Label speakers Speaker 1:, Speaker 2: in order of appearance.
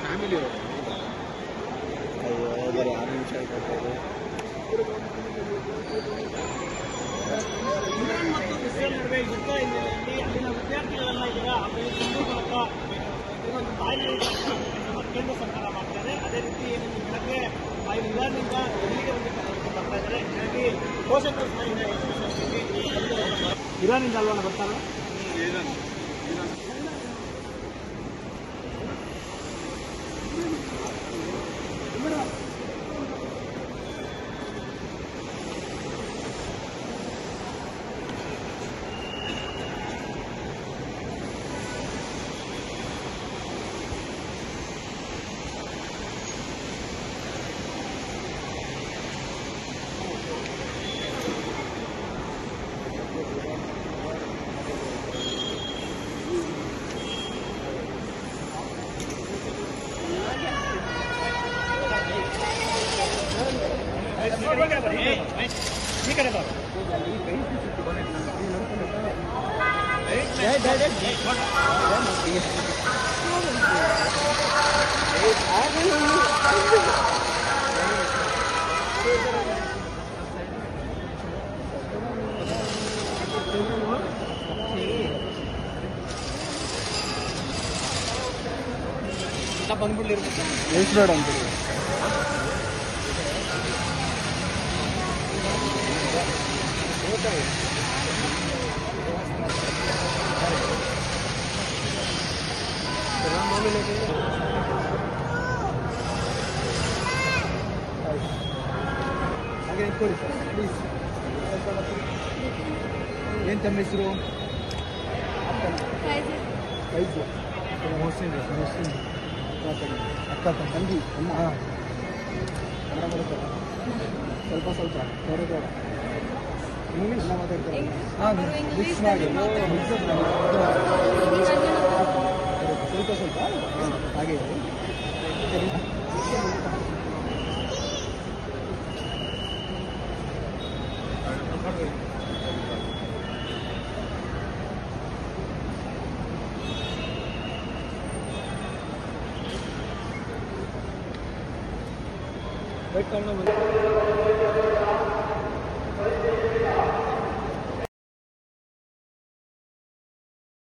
Speaker 1: family
Speaker 2: ಅಯ್ಯೋ ಆರು ನಿಮಿಷ
Speaker 3: ಕೇಂದ್ರ ಸರ್ಕಾರ ಮಾಡ್ತಾ ಅದೇ ರೀತಿ ಏನು ಬೆಳಗ್ಗೆ ಆ ಇರಾನ್ನಿಂದ ಇಲ್ಲಿಗೆ ಒಂದು ಬರ್ತಾ ಪೋಷಕರು ಇರಾನಿಂದ ಅಲ್ವಾ ಬರ್ತಾರ ಈ ಕಡೆ ಬಾ ಬಂದ್ಬಿಡ್ಲಿರ್ಬೇಕು
Speaker 2: ಹಾಗೆ ಕೊಡಿ ಸರ್ ಪ್ಲೀಸ್ ಏನು ತಮ್ಮ ಹೆಸರು ಕೈಸು ಮೊಹಸಿನ್ ಮೊಹಸಿನ್ ಅಕ್ಕ ತಮ್ಮ ತಂಗಿ ಅಮ್ಮ ಸ್ವಲ್ಪ ಸ್ವಲ್ಪ ಬೇರೆ ಬೇಡ ಇಂಗ್ಲೀಷ್ ನಾವು ಮಾತಾಡ್ತಾರೆ ಹಾಂ ಮಿಕ್ಸ್ ಮಾಡಿ ಮಿಕ್ಸ್ ಸ್ವಲ್ಪ ಸ್ವಲ್ಪ ಹಾಗೆ ಸರಿ ವೆಯ್ಟ್ ಕಮ್ಮಿ